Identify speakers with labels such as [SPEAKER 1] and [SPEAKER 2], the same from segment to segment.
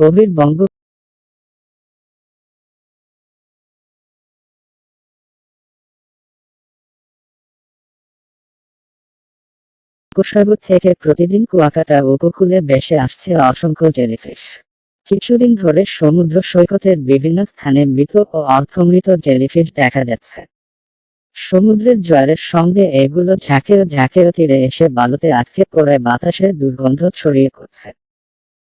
[SPEAKER 1] গভীর বঙ্গ উপসাগর থেকে প্রতিদিন কুয়াকাটা উপকূলে ভেসে আসছে অসংখ্য জেলিফিশ। কিছুদিন ধরে সমুদ্র সৈকতের বিভিন্ন স্থানে মৃত ও অর্ধমৃত জেলিফিশ দেখা যাচ্ছে। সমুদ্রের জোয়ারের সঙ্গে এগুলো ঝাঁকেও ঝাঁকেও তীরে এসে বালুতে আটকে পড়ে বাতাসে দুর্গন্ধ ছড়িয়ে পড়ছে।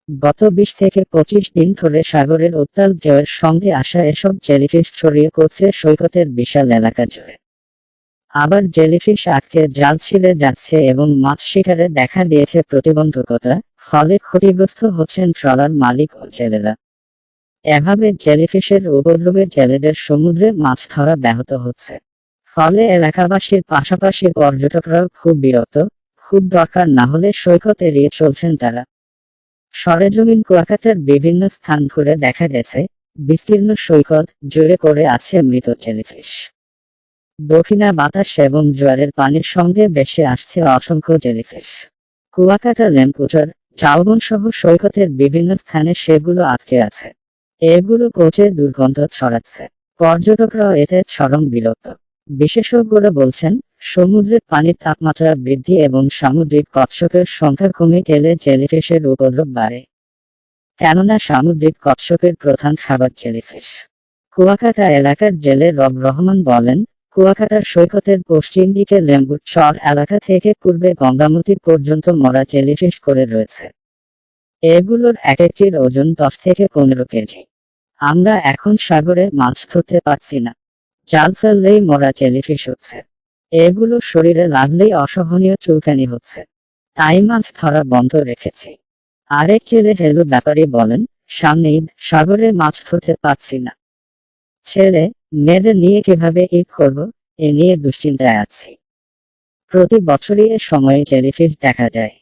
[SPEAKER 1] গত বিশ থেকে পঁচিশ দিন ধরে সাগরের উত্তাল ঢেউয়ের সঙ্গে আসা এসব জেলিফিশ ছড়িয়ে পড়ছে সৈকতের বিশাল এলাকা জুড়ে। আবার জেলিফিশ আটকে জাল ছিঁড়ে যাচ্ছে এবং মাছ শিকারে দেখা দিয়েছে প্রতিবন্ধকতা, ফলে ক্ষতিগ্রস্ত হচ্ছেন ট্রলার মালিক ও জেলেরা। এভাবে জেলিফিশের উপদ্রবে জেলেদের সমুদ্রে মাছ ধরা ব্যাহত হচ্ছে। ফলে এলাকাবাসীর পাশাপাশি পর্যটকরাও খুব বিরত খুব দরকার না হলে সৈকত এড়িয়ে চলছেন তারা। সরেজমিন কুয়াকাটার বিভিন্ন স্থান ঘুরে দেখা গেছে। বিস্তীর্ণ সৈকত জুড়ে করে আছে মৃত জেলিফিশ। দক্ষিণা বাতাস এবং জোয়ারের পানির সঙ্গে ভেসে আসছে অসংখ্য জেলিফিশ। কুয়াকাটা লেম্পুচর চাউবন সহ সৈকতের বিভিন্ন স্থানে সেগুলো আটকে আছে। এগুলো পচে দুর্গন্ধ ছড়াচ্ছে। পর্যটকরাও এতে চরম বিরক্ত। বিশেষজ্ঞরা বলছেন সমুদ্রের পানির তাপমাত্রা বৃদ্ধি এবং সামুদ্রিক কচ্ছপের সংখ্যা কমে গেলে জেলিফিশের উপদ্রব বাড়ে। কেননা সামুদ্রিক কচ্ছপের প্রধান খাবার জেলিফিশ। কুয়াকাটা এলাকার জেলে রব রহমান বলেন, কুয়াকাটার সৈকতের পশ্চিম দিকে লেম্বুর চর এলাকা থেকে পূর্বে গঙ্গামতি পর্যন্ত মরা জেলিফিশ করে রয়েছে। এগুলোর এক একটির ওজন দশ থেকে পনেরো কেজি। আমরা এখন সাগরে মাছ ধরতে পারছি না। জাল ফেললেই মরা জেলিফিশ হচ্ছে। এগুলো শরীরে লাগলেই অসহনীয় চুলকানি হচ্ছে। তাই মাছ ধরা বন্ধ রেখেছি। আরেক ছেলে হেলু ব্যাপারী বলেন সামনে সাগরে মাছ ধরতে পারছি না। ছেলে, মেয়েদের নিয়ে কীভাবে ঈদ করব, এ নিয়ে দুশ্চিন্তায় আছি। প্রতি বছরই এ সময়ে জেলিফিশ দেখা যায়।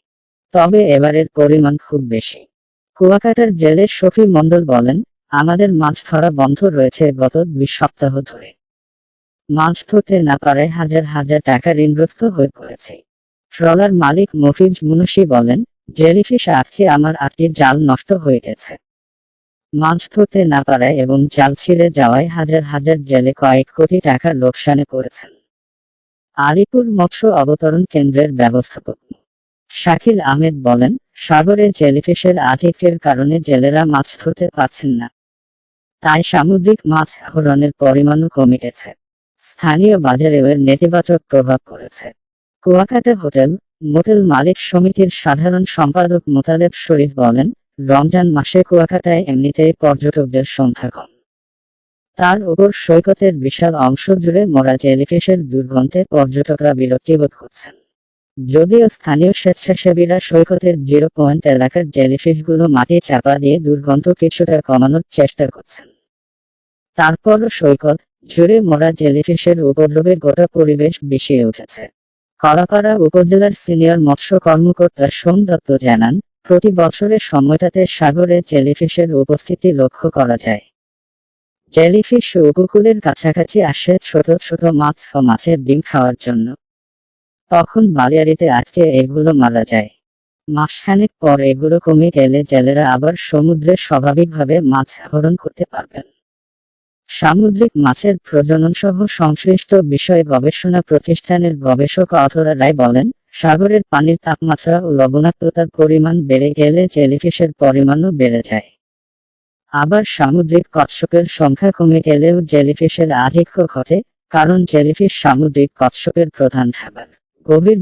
[SPEAKER 1] তবে এবারের পরিমাণ খুব বেশি। কুয়াকাটার জেলে শফি মণ্ডল বলেন, আমাদের মাছ ধরা বন্ধ রয়েছে গত দুই সপ্তাহ ধরে। মাছ ধরতে না পারে হাজার হাজার টাকা ঋণগ্রস্ত হয়ে পড়েছে। ট্রলার মালিক মফিজ মুনশি বলেন, জেলিফিশ আটকে আমার আটটি জাল নষ্ট হয়ে গেছে। মাছ ধরতে না পারায় এবং জাল ছিঁড়ে যাওয়ায় হাজার হাজার জেলে কয়েক কোটি টাকা লোকসানে করেছেন আলিপুর মৎস্য অবতরণ কেন্দ্রের ব্যবস্থাপক শাকিল আহমেদ বলেন, সাগরে জেলিফিশের আধিক্যের কারণে জেলেরা মাছ ধরতে পারছেন না। তাই সামুদ্রিক মাছ আহরণের পরিমাণও কমে গেছে। স্থানীয় বাজারেও এর নেতিবাচক প্রভাব পড়েছে। কুয়াকাটা হোটেল, মোটেল মালিক সমিতির সাধারণ সম্পাদক মোতালেব শরীফ বলেন, রমজান মাসে কুয়াকাটায় এমনিতেই পর্যটকদের সংখ্যা কম। তার উপর সৈকতের বিশাল অংশ জুড়ে মরা জেলিফিশের দুর্গন্ধে পর্যটকরা বিরক্তিবোধ করছেন। যদিও স্থানীয় স্বেচ্ছাসেবীরা সৈকতের জিরো পয়েন্ট এলাকার জেলিফিশগুলো মাটি চাপা দিয়ে দুর্গন্ধ কিছুটা কমানোর চেষ্টা করছেন। তারপরও সৈকত জুড়ে মরা জেলিফিশের উপদ্রবে গোটা পরিবেশ বিষিয়ে উঠেছে। কলাপাড়া উপজেলার সিনিয়র মৎস্য কর্মকর্তা সোম দত্ত জানান, প্রতি বছরের সময়টাতে সাগরে জেলিফিশের উপস্থিতি লক্ষ্য করা যায়। জেলিফিশ উপকূলের কাছাকাছি আসে ছোট ছোট মাছ ও মাছের ডিম খাওয়ার জন্য। তখন বালিয়াড়িতে আটকে এগুলো মারা যায়। মাসখানেক পর এগুলো কমে গেলে জেলেরা আবার সমুদ্রে স্বাভাবিকভাবে মাছ আহরণ করতে পারবেন। সামুদ্রিক মাছের প্রজনন সহ সংশ্লিষ্ট বিষয়ে গবেষণা প্রতিষ্ঠানের গবেষক অথরা রায় বলেন, সাগরের পানির তাপমাত্রা ও লবণাক্ততার পরিমাণ বেড়ে গেলে জেলিফিশের পরিমাণও বেড়ে যায়। আবার সামুদ্রিক কচ্ছপের সংখ্যা কমে গেলেও জেলিফিশের আধিক্য ঘটে, কারণ জেলিফিশ সামুদ্রিক কচ্ছপের প্রধান খাবার। গভীর